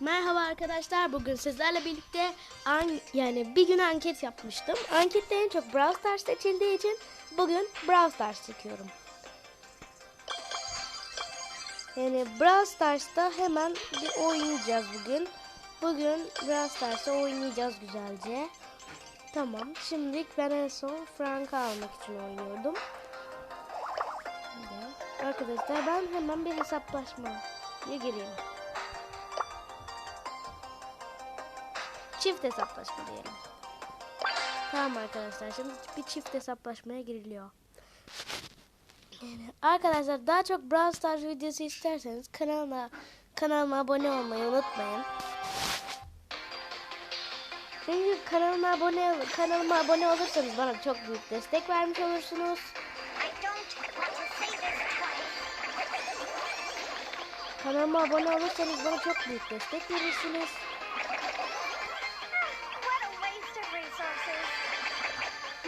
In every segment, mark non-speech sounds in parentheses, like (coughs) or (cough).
Merhaba arkadaşlar. Bugün sizlerle birlikte an, yani bir gün anket yapmıştım. Ankette en çok Brawl Stars seçildiği için bugün Brawl Stars çekiyorum. Yani Brawl Stars'ta hemen bir oynayacağız bugün. Bugün Brawl Stars'ta oynayacağız güzelce. Tamam. Şimdilik ben en son Frank'ı almak için oynuyordum. Arkadaşlar ben hemen bir hesaplaşmaya gireyim. Çift hesaplaşma diyelim. Tamam arkadaşlar şimdi bir çift hesaplaşmaya giriliyor. Yani arkadaşlar daha çok Brawl Stars videosu isterseniz kanalıma kanalıma abone olmayı unutmayın. Çünkü kanalıma abone kanalıma abone olursanız bana çok büyük destek vermiş olursunuz. Kanalıma abone olursanız bana çok büyük destek verirsiniz.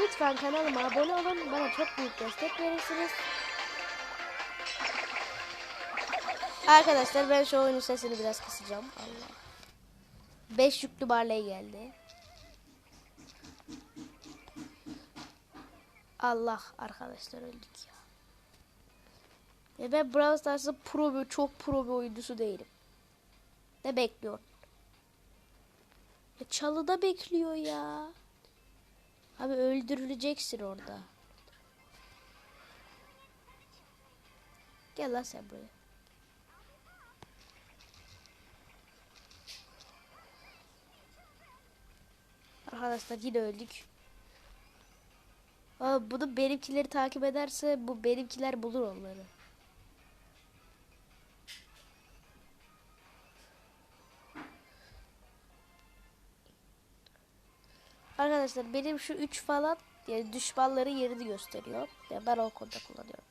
Lütfen kanalıma abone olun. Bana çok büyük destek verirsiniz. Arkadaşlar ben şu oyunun sesini biraz kısacağım. Allah. 5 yüklü barley geldi. Allah arkadaşlar öldük ya. Ve ben Brawl Stars'ta pro bir, çok pro bir oyuncusu değilim. Ne bekliyor? Ya çalıda bekliyor ya. Abi öldürüleceksin orada. Gel lan sen buraya. Arkadaşlar yine öldük. Aa, bunu benimkileri takip ederse bu benimkiler bulur onları. Arkadaşlar benim şu 3 falan yani düşmanların yerini gösteriyor. Ya ben o konuda kullanıyorum.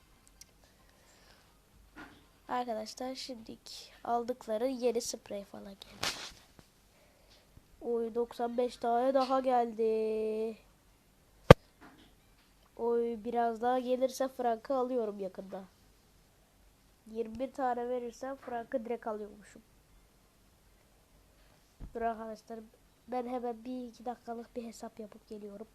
Arkadaşlar şimdilik aldıkları yeni sprey falan geldi. Oy 95 tane daha geldi. Oy biraz daha gelirse Frank'ı alıyorum yakında. 21 tane verirsem Frank'ı direkt alıyormuşum. Dur arkadaşlar ben hemen bir iki dakikalık bir hesap yapıp geliyorum.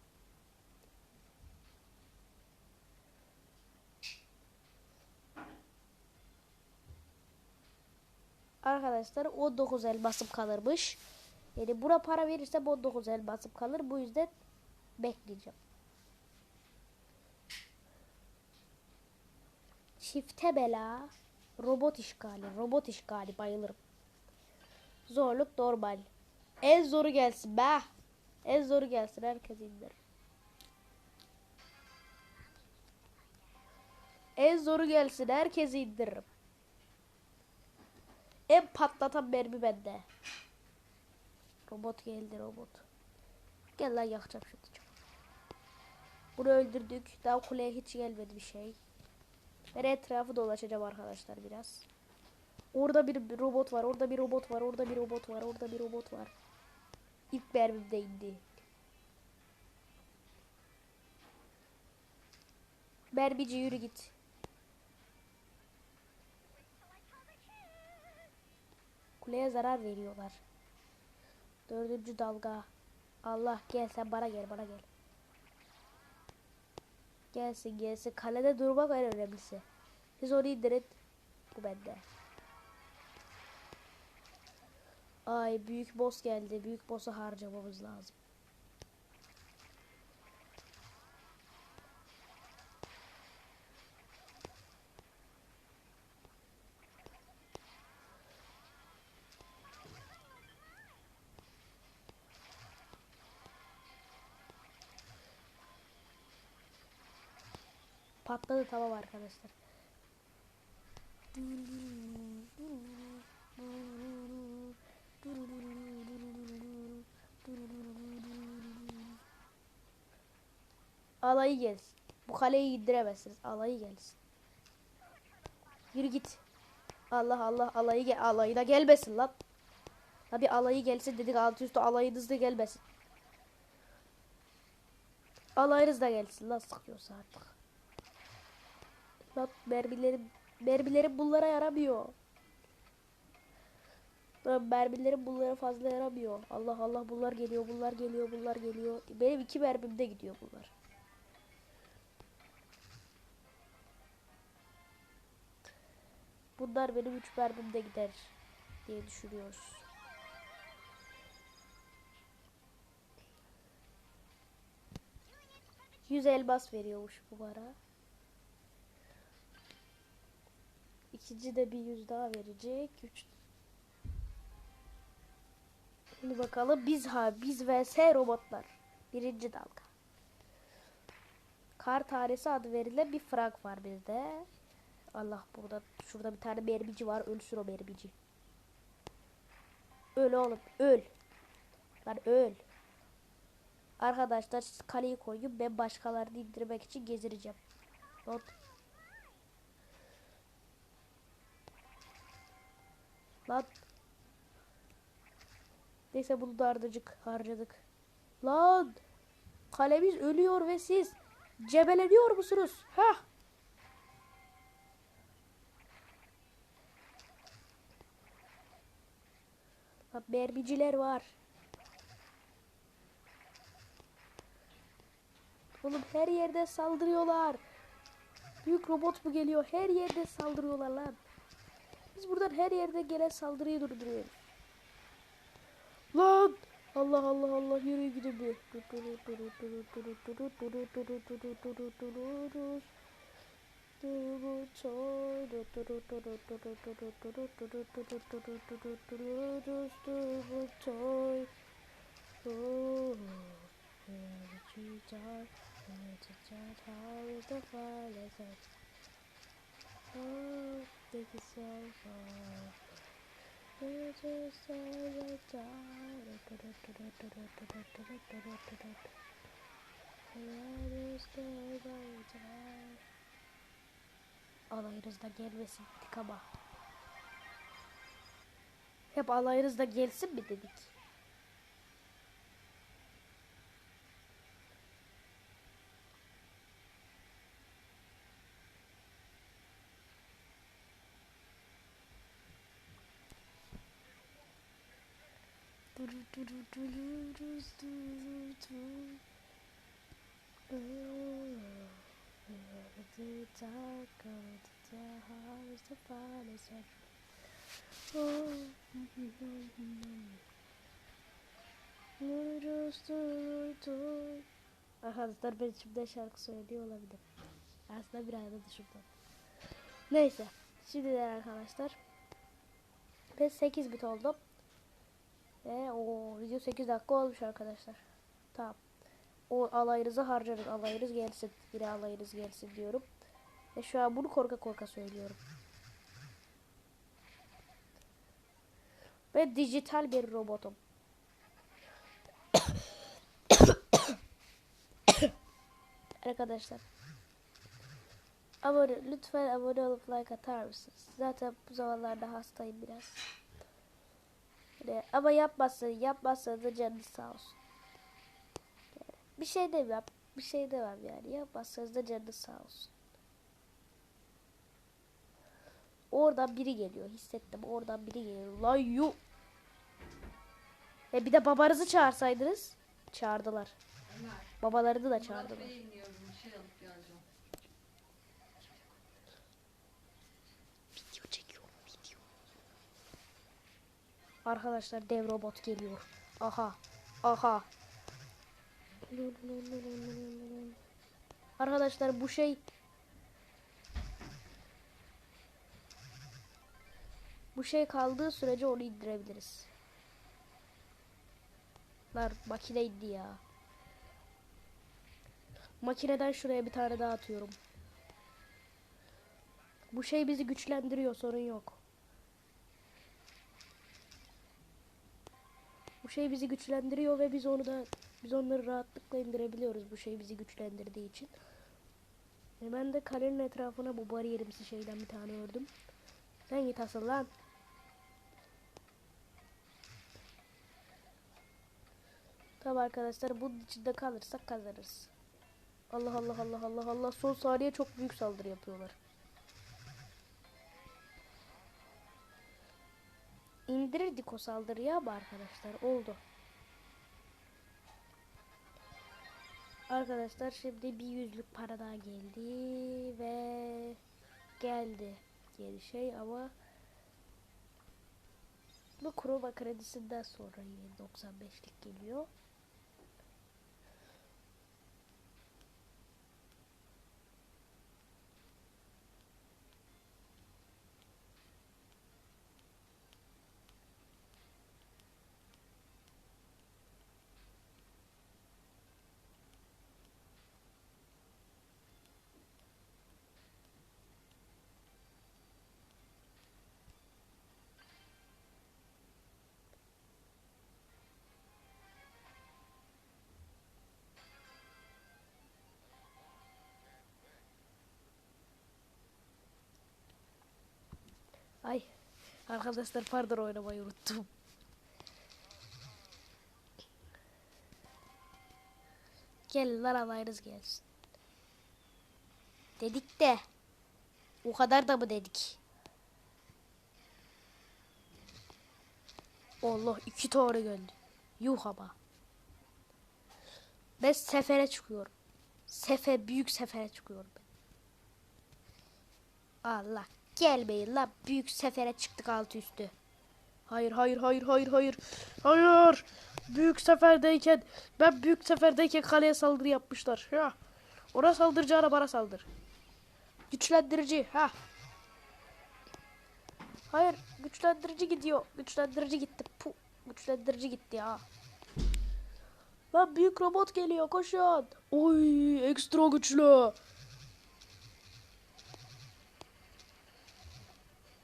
Arkadaşlar 19 elmasım kalırmış. Yani buna para verirsem 19 elmasım kalır. Bu yüzden bekleyeceğim. Çifte bela. Robot işgali. Robot işgali bayılırım. Zorluk normal. En zoru gelsin be. En zoru gelsin herkes indir. En zoru gelsin herkes indiririm. En patlatan mermi bende. Robot geldi robot. Gel lan yakacağım şimdi. Bunu öldürdük. Daha kuleye hiç gelmedi bir şey. Ben etrafı dolaşacağım arkadaşlar biraz. Orada bir robot var, orada bir robot var, orada bir robot var, orada bir robot var. İlk mermimde indi. Mermici yürü git. Kuleye zarar veriyorlar. Dördüncü dalga. Allah gel sen bana gel bana gel. Gelsin gelsin. Kalede durmak en önemlisi. Siz onu indirin. Bu bende. Ay büyük boss geldi. Büyük boss'u harcamamız lazım. Patladı tamam arkadaşlar. Alayı gelsin. Bu kaleyi indiremezsiniz. Alayı gelsin. Yürü git. Allah Allah alayı gel alayı da gelmesin lan. Tabi alayı gelsin dedik altı üstü alayınız da gelmesin. Alayınız da gelsin lan sıkıyorsa artık. Lan mermilerim mermilerim bunlara yaramıyor. Lan mermilerim bunlara fazla yaramıyor. Allah Allah bunlar geliyor, bunlar geliyor, bunlar geliyor. Benim iki mermimde gidiyor bunlar. Bunlar benim üç mermimde gider diye düşünüyoruz. Yüz elmas veriyormuş bu bana. İkinci de bir yüz daha verecek. Üç. Şimdi bakalım biz ha biz vs robotlar. Birinci dalga. Kar tanesi adı verilen bir frag var bizde. Allah burada şurada bir tane mermici var. Ölsün o mermici. Öl oğlum öl. Lan öl. Arkadaşlar kaleyi koyun ben başkalarını indirmek için gezireceğim. Not. Lan. Neyse bunu da ardacık harcadık. Lan. Kalemiz ölüyor ve siz cebeleniyor musunuz? Ha? Bak mermiciler var. Oğlum her yerde saldırıyorlar. Büyük robot mu geliyor? Her yerde saldırıyorlar lan. Biz buradan her yerde gelen saldırıyı durduruyoruz. Lan! Allah Allah Allah yürü gidin bir. Oh, where the trees are, and it's a giant hall is the. Oh, this is so far. Where the starlight are, where the starlight. So Alayınızda gelmesin dedik ama. Hep alayınızda gelsin mi dedik. Arkadaşlar ben şimdi şarkı söylüyor olabilir. Aslında bir arada dışımda. Neyse. Şimdi de arkadaşlar. Ben 8 bit oldum. Ve o video 8 dakika olmuş arkadaşlar. Tamam. O alayınızı harcarız. Alayınız gelsin. Biri alayınız gelsin diyorum. Ve şu an bunu korka korka söylüyorum. Ve dijital bir robotum. (coughs) Arkadaşlar. Abone, lütfen abone olup like atar mısınız? Zaten bu zamanlarda hastayım biraz. Hani ama yapmazsa yapmazsa da canınız sağ olsun. Bir şey demem. Bir şey demem yani. Yapmazsanız da canınız sağ olsun. Oradan biri geliyor. Hissettim. Oradan biri geliyor. Lan yu. E bir de babanızı çağırsaydınız. Çağırdılar. Babalarını da çağırdılar. Arkadaşlar dev robot geliyor. Aha. Aha. Arkadaşlar bu şey bu şey kaldığı sürece onu indirebiliriz. Lan makine indi ya. Makineden şuraya bir tane daha atıyorum. Bu şey bizi güçlendiriyor sorun yok. Bu şey bizi güçlendiriyor ve biz onu da biz onları rahatlıkla indirebiliyoruz bu şey bizi güçlendirdiği için. Ve ben de kalenin etrafına bu bariyerimsi şeyden bir tane ördüm. Sen git asıl lan. Tamam arkadaşlar bunun içinde kalırsak kazanırız. Allah Allah Allah Allah Allah son saniye çok büyük saldırı yapıyorlar. İndir güçlendirirdik o saldırıyı ama arkadaşlar oldu. Arkadaşlar şimdi bir yüzlük para daha geldi ve geldi geri şey ama bu kuruma kredisinden sonra yine 95'lik geliyor. Ay arkadaşlar pardon oynamayı unuttum. Gelin lan alayınız gelsin. Dedik de o kadar da mı dedik? Allah iki tane geldi. Yuh ama. Ben sefere çıkıyorum. Sefer büyük sefere çıkıyorum ben. Allah gelmeyin lan büyük sefere çıktık altı üstü. Hayır hayır hayır hayır hayır. Hayır. Büyük seferdeyken ben büyük seferdeyken kaleye saldırı yapmışlar. Ya. Ona saldıracağına bana saldır. Güçlendirici. Ha. Hayır güçlendirici gidiyor. Güçlendirici gitti. Puh. Güçlendirici gitti ya. Lan büyük robot geliyor koşun. Oy ekstra güçlü.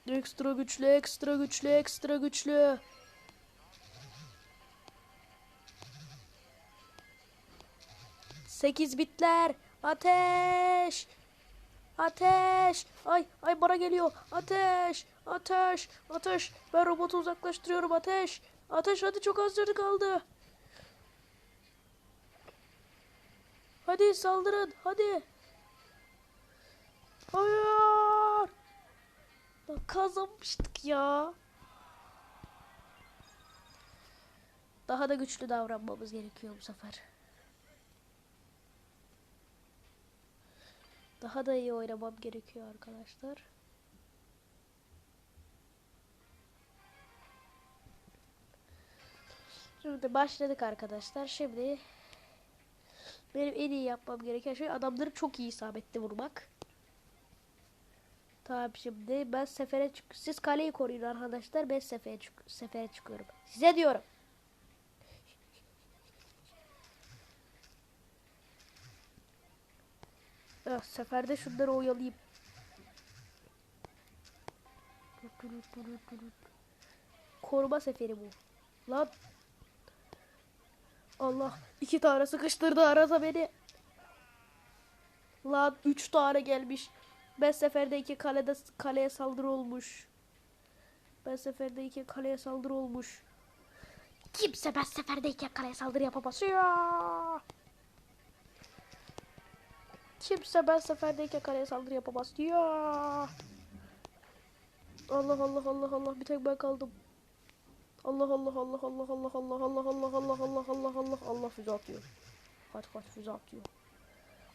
Ekstra güçlü, ekstra güçlü, ekstra güçlü. Sekiz bitler. Ateş. Ateş. Ay, ay bana geliyor. Ateş. Ateş. Ateş. Ben robotu uzaklaştırıyorum. Ateş. Ateş hadi çok az canı kaldı. Hadi saldırın. Hadi. Hayır. Lan Kazanmıştık ya. Daha da güçlü davranmamız gerekiyor bu sefer. Daha da iyi oynamam gerekiyor arkadaşlar. Şimdi başladık arkadaşlar. Şimdi benim en iyi yapmam gereken şey adamları çok iyi isabetli vurmak. Tamam şimdi ben sefere çık. Siz kaleyi koruyun arkadaşlar. Ben sefere, çık sefere çıkıyorum. Size diyorum. Ah, seferde şunları oyalayayım. Koruma seferi bu. Lan. Allah. iki tane sıkıştırdı arada beni. Lan üç tane gelmiş. Ben seferde iki kalede kaleye saldırı olmuş. Ben seferde iki kaleye saldırı olmuş. Kimse ben seferdeyken kaleye saldırı yapamaz. Ya! Kimse ben seferdeyken kaleye saldırı yapamaz. Ya! Allah Allah Allah Allah bir tek ben kaldım. Allah Allah Allah Allah Allah Allah Allah Allah Allah Allah Allah Allah Allah füze atıyor. Kaç kaç füze atıyor.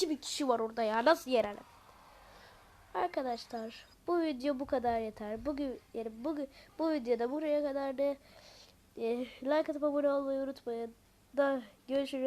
2000 kişi var orada ya nasıl yenelim Arkadaşlar bu video bu kadar yeter. Bugün yani bugün bu videoda buraya kadar da e, like atıp abone olmayı unutmayın. Da görüşürüz.